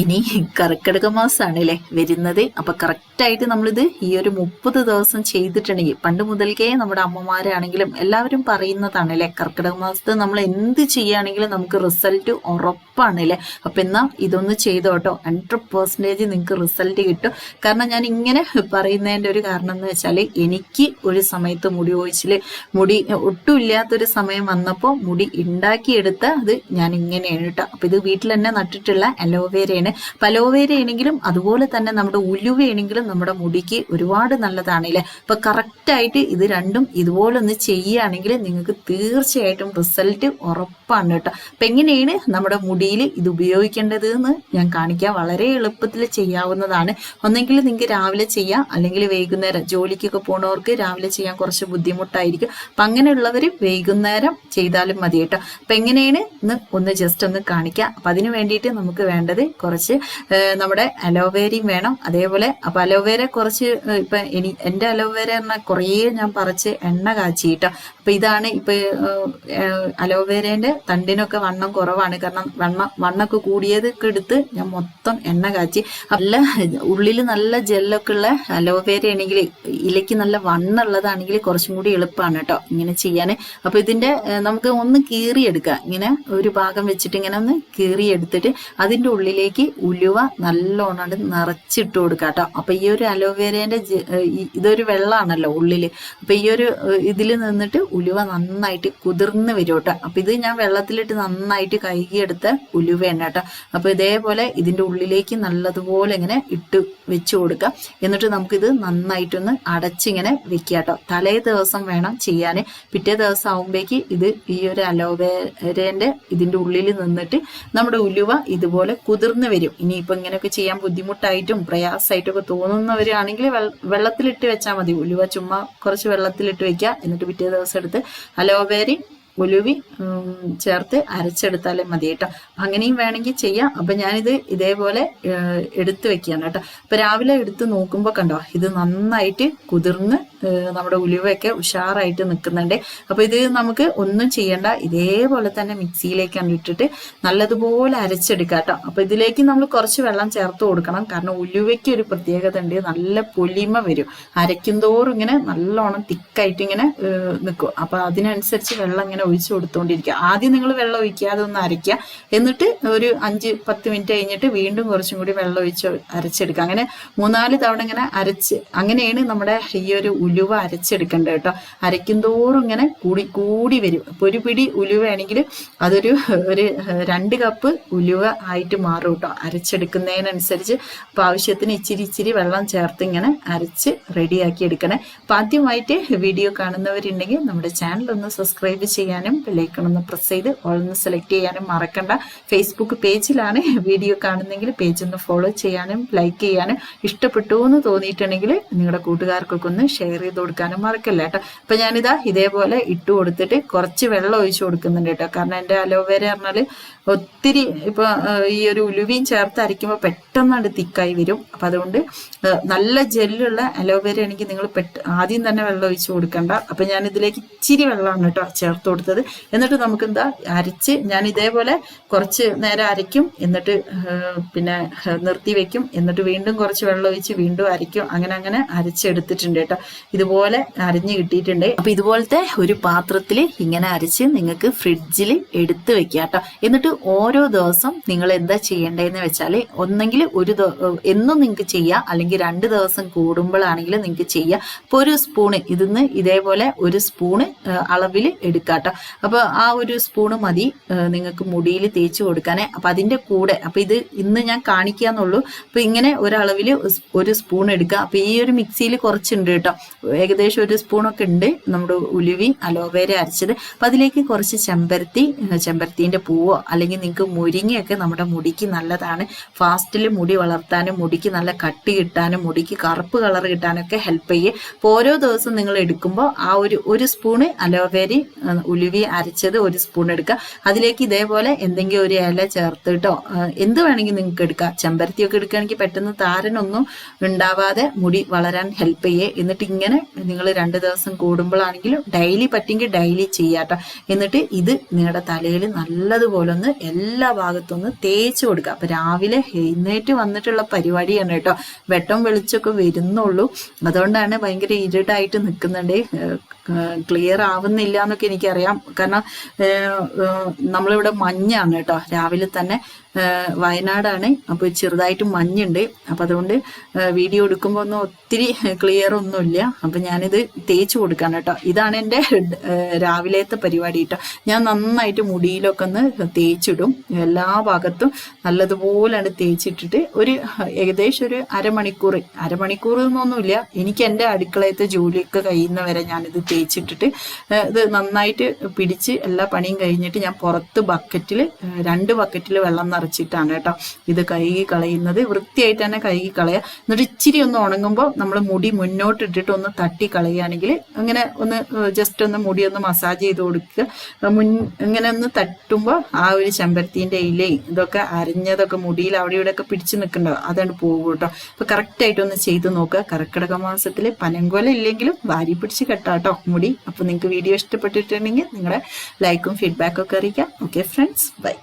ഇനി കർക്കിടക മാസമാണ് അല്ലേ വരുന്നത്. അപ്പൊ കറക്റ്റായിട്ട് നമ്മളിത് ഈ ഒരു മുപ്പത് ദിവസം ചെയ്തിട്ടുണ്ടെങ്കിൽ പണ്ട് മുതൽക്കേ നമ്മുടെ അമ്മമാരാണെങ്കിലും എല്ലാവരും പറയുന്നതാണ് അല്ലേ കർക്കിടക മാസത്ത് നമ്മൾ എന്ത് ചെയ്യുകയാണെങ്കിലും നമുക്ക് റിസൾട്ട് ഉറപ്പാണ് അല്ലേ അപ്പൊ എന്നാ ഇതൊന്ന് ചെയ്തോട്ടോ ഹൺഡ്രഡ് പെർസെന്റേജ് നിങ്ങൾക്ക് റിസൾട്ട് കിട്ടും. കാരണം ഞാൻ ഇങ്ങനെ പറയുന്നതിന്റെ ഒരു കാരണം എന്ന് വെച്ചാൽ എനിക്ക് ഒരു സമയത്ത് മുടി ഒഴിച്ചിൽ മുടി ഒട്ടും ഇല്ലാത്തൊരു സമയം വന്നപ്പോൾ മുടി ഉണ്ടാക്കിയെടുത്ത് അത് ഞാൻ ഇങ്ങനെയാണ് കേട്ടോ. അപ്പൊ ഇത് വീട്ടിൽ തന്നെ നട്ടിട്ടുള്ള അലോവേരയാണ്. അപ്പൊ പലോവേരയാണെങ്കിലും അതുപോലെ തന്നെ നമ്മുടെ ഉലുവയാണെങ്കിലും നമ്മുടെ മുടിക്ക് ഒരുപാട് നല്ലതാണ് അല്ലേ അപ്പൊ കറക്റ്റായിട്ട് ഇത് രണ്ടും ഇതുപോലെ ഒന്ന് ചെയ്യുകയാണെങ്കിൽ നിങ്ങൾക്ക് തീർച്ചയായിട്ടും റിസൾട്ട് ഉറപ്പാണ് കേട്ടോ. അപ്പൊ എങ്ങനെയാണ് നമ്മുടെ മുടിയിൽ ഇത് ഉപയോഗിക്കേണ്ടത് എന്ന് ഞാൻ കാണിക്കാം. വളരെ എളുപ്പത്തിൽ ചെയ്യാവുന്നതാണ്. ഒന്നെങ്കിൽ നിങ്ങൾക്ക് രാവിലെ ചെയ്യാം. അല്ലെങ്കിൽ വൈകുന്നേരം ജോലിക്കൊക്കെ പോണവർക്ക് രാവിലെ ചെയ്യാൻ കുറച്ച് ബുദ്ധിമുട്ടായിരിക്കും. അപ്പൊ അങ്ങനെയുള്ളവർ വൈകുന്നേരം ചെയ്താലും മതി കേട്ടോ. അപ്പൊ എങ്ങനെയാണ്? ഒന്ന് ജസ്റ്റ് ഒന്ന് കാണിക്കാം. അപ്പൊ അതിന് വേണ്ടിയിട്ട് നമുക്ക് വേണ്ടത് ഏഹ്, നമ്മുടെ അലോവേരയും വേണം. അതേപോലെ അപ്പൊ അലോവേര കുറച്ച് ഇപ്പൊ എനി എന്റെ അലോവേര എന്ന കുറേ ഞാൻ പറിച്ച് എണ്ണ കാച്ചി കേട്ടോ അപ്പൊ ഇതാണ് ഇപ്പൊ അലോവേരേന്റെ തണ്ടിനൊക്കെ വണ്ണം കുറവാണ്. കാരണം വണ്ണം വണ്ണൊക്കെ കൂടിയതൊക്കെ എടുത്ത് ഞാൻ മൊത്തം എണ്ണ കാച്ചി. നല്ല ഉള്ളിൽ നല്ല ജെല്ലൊക്കെ ഉള്ള അലോവേര ആണെങ്കിൽ ഇലയ്ക്ക് നല്ല വണ്ണുള്ളതാണെങ്കിൽ കുറച്ചും കൂടി എളുപ്പമാണ് കേട്ടോ ഇങ്ങനെ ചെയ്യാൻ അപ്പൊ ഇതിന്റെ നമുക്ക് ഒന്ന് കീറിയെടുക്കാം. ഇങ്ങനെ ഒരു ഭാഗം വെച്ചിട്ട് ഇങ്ങനെ ഒന്ന് കീറിയെടുത്തിട്ട് അതിന്റെ ഉള്ളിലേക്ക് ഉലുവ നല്ലോണം നിറച്ചിട്ട് കൊടുക്കാം കേട്ടോ. അപ്പൊ ഈ ഒരു അലോവേരേന്റെ ഇതൊരു വെള്ളമാണല്ലോ ഉള്ളിൽ. അപ്പൊ ഈ ഒരു ഇതിൽ നിന്നിട്ട് ഉലുവ നന്നായിട്ട് കുതിർന്ന് വരും കേട്ടോ. അപ്പൊ ഇത് ഞാൻ വെള്ളത്തിലിട്ട് നന്നായിട്ട് കഴുകിയെടുത്ത ഉലുവയാണ് കേട്ടോ. അപ്പൊ ഇതേപോലെ ഇതിന്റെ ഉള്ളിലേക്ക് നല്ലതുപോലെ ഇങ്ങനെ ഇട്ട് വെച്ച് കൊടുക്കാം. എന്നിട്ട് നമുക്കിത് നന്നായിട്ടൊന്ന് അടച്ചിങ്ങനെ വെക്കുക കേട്ടോ. തലേ ദിവസം വേണം ചെയ്യാൻ പിറ്റേ ദിവസം ആകുമ്പോഴേക്ക് ഇത് ഈ ഒരു അലോവേരേന്റെ ഇതിന്റെ ഉള്ളിൽ നിന്നിട്ട് നമ്മുടെ ഉലുവ ഇതുപോലെ കുതിർന്ന് വരും. ഇനിയിപ്പോ ഇങ്ങനെയൊക്കെ ചെയ്യാൻ ബുദ്ധിമുട്ടായിട്ടും പ്രയാസമായിട്ടൊക്കെ തോന്നുന്നവരാണെങ്കിൽ വെള്ളത്തിലിട്ട് വെച്ചാൽ മതി. ഉലുവ ചുമ്മാ കുറച്ച് വെള്ളത്തിലിട്ട് വെക്കുക. എന്നിട്ട് പിറ്റേ ദിവസം എടുത്ത് അലോവേരയും ഉലുവി ചേർത്ത് അരച്ചെടുത്താലേ മതി കേട്ടോ. അപ്പം അങ്ങനെയും വേണമെങ്കിൽ ചെയ്യാം. അപ്പം ഞാനിത് ഇതേപോലെ എടുത്തു വെക്കുകയാണ് കേട്ടോ. അപ്പം രാവിലെ എടുത്ത് നോക്കുമ്പോൾ കണ്ടോ ഇത് നന്നായിട്ട് കുതിർന്ന് നമ്മുടെ ഉലുവയൊക്കെ ഉഷാറായിട്ട് നിൽക്കുന്നുണ്ട്. അപ്പോൾ ഇത് നമുക്ക് ഒന്നും ചെയ്യണ്ട. ഇതേപോലെ തന്നെ മിക്സിയിലേക്കാണ് ഇട്ടിട്ട് നല്ലതുപോലെ അരച്ചെടുക്കാം കേട്ടോ. അപ്പോൾ ഇതിലേക്ക് നമ്മൾ കുറച്ച് വെള്ളം ചേർത്ത് കൊടുക്കണം. കാരണം ഉലുവയ്ക്ക് ഒരു പ്രത്യേകത ഉണ്ട്. നല്ല പൊലിമ വരും. അരയ്ക്കും തോറും ഇങ്ങനെ നല്ലോണം തിക്കായിട്ട് ഇങ്ങനെ നിൽക്കും. അപ്പോൾ അതിനനുസരിച്ച് വെള്ളം ഇങ്ങനെ ഒഴിച്ചു കൊടുത്തുകൊണ്ടിരിക്കുക ആദ്യം നിങ്ങൾ വെള്ളം ഒഴിക്കാതെ ഒന്ന് അരയ്ക്കുക. എന്നിട്ട് ഒരു അഞ്ച് പത്ത് മിനിറ്റ് കഴിഞ്ഞിട്ട് വീണ്ടും കുറച്ചും കൂടി വെള്ളം ഒഴിച്ച് അരച്ചെടുക്കുക. അങ്ങനെ മൂന്നാൽ തവണ ഇങ്ങനെ അരച്ച്. അങ്ങനെയാണ് നമ്മുടെ ഈ ഒരു ഉലുവ അരച്ചെടുക്കേണ്ട കേട്ടോ. അരയ്ക്കും തോറും ഇങ്ങനെ കൂടി കൂടി വരും. അപ്പൊ ഒരു പിടി ഉലുവയാണെങ്കിൽ അതൊരു ഒരു രണ്ട് കപ്പ് ഉലുവ ആയിട്ട് മാറും കേട്ടോ. അരച്ചെടുക്കുന്നതിനനുസരിച്ച് അപ്പൊ ആവശ്യത്തിന് ഇച്ചിരി ഇച്ചിരി വെള്ളം ചേർത്ത് ഇങ്ങനെ അരച്ച് റെഡിയാക്കി എടുക്കണേ. അപ്പൊ ആദ്യമായിട്ട് വീഡിയോ കാണുന്നവരുണ്ടെങ്കിൽ നമ്മുടെ ചാനൽ ഒന്ന് സബ്സ്ക്രൈബ് ചെയ്യാനും ബെല്ലൈക്കൺ ഒന്ന് പ്രസ് ചെയ്ത് ഒന്ന് സെലക്ട് ചെയ്യാനും മറക്കണ്ട. ഫേസ്ബുക്ക് പേജിലാണ് വീഡിയോ കാണുന്നെങ്കിൽ പേജ് ഒന്ന് ഫോളോ ചെയ്യാനും ലൈക്ക് ചെയ്യാനും ഇഷ്ടപ്പെട്ടു എന്ന് തോന്നിയിട്ടുണ്ടെങ്കിൽ നിങ്ങളുടെ കൂട്ടുകാർക്കൊക്കെ ഒന്ന് ഷെയർ ചെയ്ത് കൊടുക്കാനും മറക്കല്ല കേട്ടോ. അപ്പൊ ഞാനിതാ ഇതേപോലെ ഇട്ട് കൊടുത്തിട്ട് കുറച്ച് വെള്ളം ഒഴിച്ച് കൊടുക്കുന്നുണ്ട് കേട്ടോ. കാരണം എന്റെ അലോവേര പറഞ്ഞാൽ ഒത്തിരി ഇപ്പൊ ഈ ഒരു ഉലുവയും ചേർത്ത് അരയ്ക്കുമ്പോൾ പെട്ടെന്നാണ് തിക്കായി വരും. അപ്പൊ അതുകൊണ്ട് നല്ല ജെല്ലുള്ള അലോവേര ആണെങ്കിൽ നിങ്ങൾ പെട്ട ആദ്യം തന്നെ വെള്ളം ഒഴിച്ച് കൊടുക്കണ്ട. അപ്പൊ ഞാൻ ഇതിലേക്ക് ഇച്ചിരി വെള്ളമാണ് കേട്ടോ ചേർത്ത് കൊടുത്തത്. എന്നിട്ട് നമുക്ക് എന്താ അരച്ച് ഞാൻ ഇതേപോലെ കുറച്ച് നേരം അരയ്ക്കും. എന്നിട്ട് പിന്നെ നിർത്തി വെക്കും. എന്നിട്ട് വീണ്ടും കുറച്ച് വെള്ളം ഒഴിച്ച് വീണ്ടും അരയ്ക്കും. അങ്ങനെ അങ്ങനെ അരച്ചെടുത്തിട്ടുണ്ട് കേട്ടോ. ഇതുപോലെ അരഞ്ഞു കിട്ടിയിട്ടുണ്ട്. അപ്പൊ ഇതുപോലത്തെ ഒരു പാത്രത്തിൽ ഇങ്ങനെ അരച്ച് നിങ്ങൾക്ക് ഫ്രിഡ്ജിൽ എടുത്ത് വെക്കുക കേട്ടോ. എന്നിട്ട് ഓരോ ദിവസം നിങ്ങൾ എന്താ ചെയ്യേണ്ടതെന്ന് വെച്ചാൽ ഒന്നെങ്കിൽ ഒരു എന്നും നിങ്ങൾക്ക് ചെയ്യാം. അല്ലെങ്കിൽ രണ്ട് ദിവസം കൂടുമ്പോഴാണെങ്കിലും നിങ്ങൾക്ക് ചെയ്യാം. അപ്പോൾ ഒരു സ്പൂണ് ഇതിന്ന് ഇതേപോലെ ഒരു സ്പൂണ് അളവിൽ എടുക്കാട്ടോ അപ്പൊ ആ ഒരു സ്പൂണ് മതി നിങ്ങൾക്ക് മുടിയിൽ തേച്ച് കൊടുക്കാനേ. അപ്പൊ അതിന്റെ കൂടെ അപ്പൊ ഇത് ഇന്ന് ഞാൻ കാണിക്കാന്നുള്ളൂ. അപ്പൊ ഇങ്ങനെ ഒരളവിൽ ഒരു സ്പൂൺ എടുക്കുക അപ്പൊ ഈ ഒരു മിക്സിയിൽ കുറച്ചുണ്ട് കേട്ടോ. ഏകദേശം ഒരു സ്പൂണൊക്കെ ഉണ്ട്. നമ്മുടെ ഉലുവി അലോവേര അരച്ചത്. അപ്പം അതിലേക്ക് കുറച്ച് ചെമ്പരത്തി ചെമ്പരത്തീന്റെ പൂവോ അല്ലെങ്കിൽ നിങ്ങൾക്ക് മുരിങ്ങയൊക്കെ നമ്മുടെ മുടിക്ക് നല്ലതാണ്. ഫാസ്റ്റിൽ മുടി വളർത്താനും മുടിക്ക് നല്ല കട്ടി കിട്ടാനും മുടിക്ക് കറുപ്പ് കളർ കിട്ടാനൊക്കെ ഹെൽപ്പ് ചെയ്യും. അപ്പോൾ ഓരോ ദിവസം നിങ്ങൾ എടുക്കുമ്പോൾ ആ ഒരു ഒരു സ്പൂണ് അലോവേര ഉലുവ ഉലുവി അരച്ചത് ഒരു സ്പൂൺ എടുക്കുക. അതിലേക്ക് ഇതേപോലെ എന്തെങ്കിലും ഒരു ഇല ചേർത്തിട്ടോ എന്ത് വേണമെങ്കിൽ നിങ്ങൾക്ക് എടുക്കാം. ചെമ്പരത്തിയൊക്കെ എടുക്കുകയാണെങ്കിൽ പെട്ടെന്ന് താരനൊന്നും ഉണ്ടാവാതെ മുടി വളരാൻ ഹെൽപ്പ് ചെയ്യേ. എന്നിട്ട് ഇങ്ങനെ നിങ്ങൾ രണ്ട് ദിവസം കൂടുമ്പോഴാണെങ്കിലും ഡെയിലി പറ്റുമെങ്കിൽ ഡെയിലി ചെയ്യാട്ടോ. എന്നിട്ട് ഇത് നിങ്ങളുടെ തലയിൽ നല്ലതുപോലെ ഒന്ന് എല്ലാ ഭാഗത്തും ഒന്ന് തേച്ച് കൊടുക്കുക. അപ്പൊ രാവിലെ എഴുന്നേറ്റ് വന്നിട്ടുള്ള പരിപാടിയാണ് കേട്ടോ. വെട്ടം വെളിച്ചൊക്കെ വരുന്നുള്ളൂ. അതുകൊണ്ടാണ് ഭയങ്കര ഇരുട്ടായിട്ട് നിൽക്കുന്നുണ്ട്. ക്ലിയർ ആവുന്നില്ല എന്നൊക്കെ എനിക്കറിയാം. കാരണം നമ്മളിവിടെ മഞ്ഞാണ് കേട്ടോ. രാവിലെ തന്നെ വയനാടാണ്. അപ്പോൾ ചെറുതായിട്ട് മഞ്ഞുണ്ട്. അപ്പോൾ അതുകൊണ്ട് വീഡിയോ എടുക്കുമ്പോൾ ഒന്നും ഒത്തിരി ക്ലിയർ ഒന്നുമില്ല. അപ്പം ഞാനിത് തേച്ച് കൊടുക്കാണ് കേട്ടോ. ഇതാണ് എന്റെ രാവിലത്തെ പരിപാടി കേട്ടോ. ഞാൻ നന്നായിട്ട് മുടിയിലൊക്കെ ഒന്ന് തേച്ചിടും. എല്ലാ ഭാഗത്തും നല്ലതുപോലെയാണ് തേച്ചിട്ടിട്ട് ഒരു ഏകദേശം ഒരു അരമണിക്കൂർ അരമണിക്കൂർ എന്നൊന്നുമില്ല. എനിക്ക് എന്റെ അടുക്കളയത്തെ ജോലിയൊക്കെ കഴിയുന്നവരെ ഞാനിത് തേച്ചിട്ടിട്ട് ഇത് നന്നായിട്ട് പിടിച്ച് എല്ലാ പണിയും കഴിഞ്ഞിട്ട് ഞാൻ പുറത്ത് ബക്കറ്റിൽ രണ്ട് ബക്കറ്റിൽ വെള്ളം നിറച്ചിട്ടാണ് കേട്ടോ. ഇത് കഴുകി കളയുന്നത്. വൃത്തിയായിട്ട് തന്നെ കഴുകി കളയുക എന്നിട്ട് ഇച്ചിരി ഒന്ന് ഉണങ്ങുമ്പോൾ നമ്മൾ മുടി മുന്നോട്ട് ഇട്ടിട്ട് ഒന്ന് തട്ടി കളയുകയാണെങ്കിൽ അങ്ങനെ ഒന്ന് ജസ്റ്റ് ഒന്ന് മുടി ഒന്ന് മസാജ് ചെയ്ത് കൊടുക്കുക. മുൻ ഇങ്ങനെ ഒന്ന് തട്ടുമ്പോൾ ആ ഒരു ചെമ്പരത്തിന്റെ ഇലയും ഇതൊക്കെ അരിഞ്ഞതൊക്കെ മുടിയിൽ അവിടെ ഇവിടെ ഒക്കെ പിടിച്ച് നിൽക്കണ്ടോ അതാണ് പോകും കേട്ടോ. അപ്പോൾ കറക്റ്റായിട്ടൊന്ന് ചെയ്ത് നോക്കുക. കർക്കിടക മാസത്തിൽ പനങ്കോല ഇല്ലെങ്കിലും വാരി പിടിച്ച് കെട്ടാട്ടോ മുടി. അപ്പോൾ നിങ്ങൾക്ക് വീഡിയോ ഇഷ്ടപ്പെട്ടിട്ടുണ്ടെങ്കിൽ നിങ്ങളുടെ ലൈക്കും ഫീഡ്ബാക്കും ഒക്കെ അറിയിക്കാം. Okay friends bye